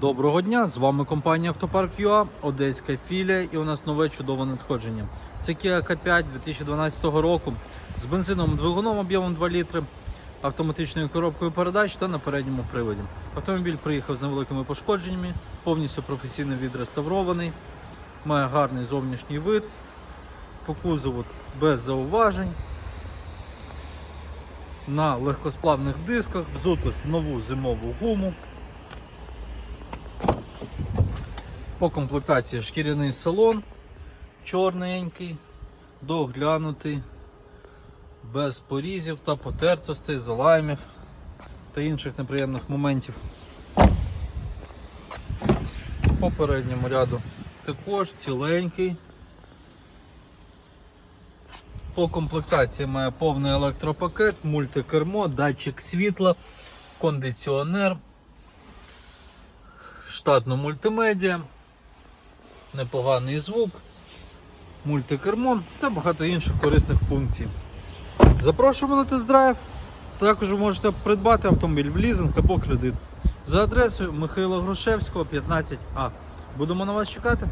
Доброго дня! З вами компанія Автопарк ЮА, Одеська філія і у нас нове чудове надходження. Це Kia K5 2012 року з бензиновим двигуном об'ємом 2 літри, автоматичною коробкою передач та на передньому приводі. Автомобіль приїхав з невеликими пошкодженнями, повністю професійно відреставрований, має гарний зовнішній вид, по кузову без зауважень. На легкосплавних дисках, взутих в нову зимову гуму. По комплектації шкіряний салон, чорненький, доглянутий, без порізів та потертостей, залаймів та інших неприємних моментів. По передньому ряду також ціленький. По комплектації має повний електропакет, мультикермо, датчик світла, кондиціонер, штатна мультимедіа непоганий звук, мультикермон та багато інших корисних функцій. Запрошуємо на тест-драйв. Також можете придбати автомобіль в лізинг або кредит за адресою Михайла Грушевського, 15А. Будемо на вас чекати.